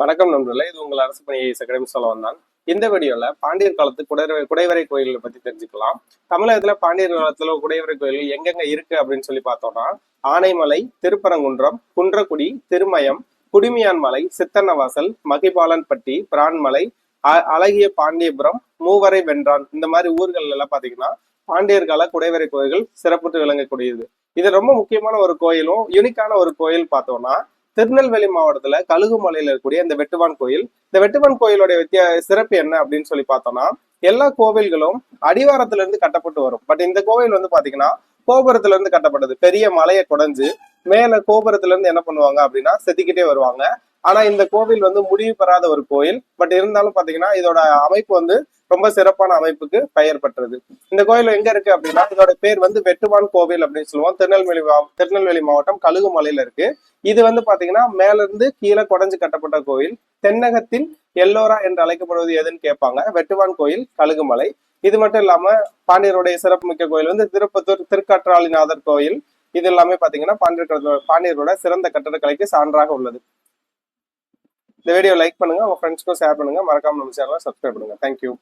வணக்கம் நண்பர்களே இது உங்கள் அரசு பணி அகாடமி சொல்ல வந்தான் இந்த வீடியோல பாண்டியர் காலத்து குடைவரை குடைவரை கோயில்களை பத்தி தெரிஞ்சுக்கலாம். தமிழகத்துல பாண்டியர் காலத்துல குடைவரை கோயில் எங்கெங்க இருக்கு அப்படின்னு சொல்லி பார்த்தோம்னா ஆனைமலை திருப்பரங்குன்றம் குன்றக்குடி திருமயம் குடிமியான்மலை சித்தன்னவாசல் மகிபாலன்பட்டி பிரான்மலை அ- அழகிய பாண்டியபுரம் மூவரை வென்றான். இந்த மாதிரி ஊர்கள் எல்லாம் பாத்தீங்கன்னா பாண்டியர் கால குடைவரை கோயில்கள் சிறப்புற்று விளங்கக்கூடியது. இது ரொம்ப முக்கியமான ஒரு கோயிலும் யூனிக்கான ஒரு கோயில் பார்த்தோம்னா திருநெல்வேலி மாவட்டத்துல கழுகுமலையில இருக்கக்கூடிய இந்த வெட்டுவான் கோயில். இந்த வெட்டுவான் கோயிலுடைய வித்தியா சிறப்பு என்ன அப்படின்னு சொல்லி பார்த்தோம்னா எல்லா கோவில்களும் அடிவாரத்துல இருந்து கட்டப்பட்டு வரும். பட் இந்த கோவில் வந்து பாத்தீங்கன்னா கோபுரத்துல இருந்து கட்டப்பட்டது. பெரிய மலையை குடைஞ்சு மேல கோபுரத்துல இருந்து என்ன பண்ணுவாங்க அப்படின்னா செதுக்கிட்டே வருவாங்க. ஆனா இந்த கோவில் வந்து முடிவு பெறாத ஒரு கோயில். பட் இருந்தாலும் பாத்தீங்கன்னா இதோட அமைப்பு வந்து ரொம்ப சிறப்பான அமைப்புக்கு பெயர் பெற்றது. இந்த கோயில் எங்க இருக்கு அப்படின்னா இதோட பேர் வந்து வெட்டுவான் கோவில் அப்படின்னு சொல்லுவோம். திருநெல்வேலி திருநெல்வேலி மாவட்டம் கழுகுமலையில இருக்கு. இது வந்து பாத்தீங்கன்னா மேல இருந்து கீழே குடஞ்சு கட்டப்பட்ட கோயில் தென்னகத்தில் எல்லோரா என்று அழைக்கப்படுவது எதுன்னு கேட்பாங்க. வெட்டுவான் கோயில் கழுகுமலை. இது மட்டும் இல்லாம பாண்டியருடைய சிறப்புமிக்க கோயில் வந்து திருப்பத்தூர் திருக்கற்றாளிநாதர் கோயில். இது எல்லாமே பாத்தீங்கன்னா பாண்டியர் பாண்டியரோட சிறந்த கட்டடக்கலைக்கு சான்றாக உள்ளது. இந்த வீடியோ லைக் பண்ணுங்க உங்க ஃப்ரெண்ட்ஸ்க்கும் ஷேர் பண்ணுங்க. மறக்காம நம்ம சேனலை சப்ஸ்கிரைப் பண்ணுங்க. தேங்க்யூ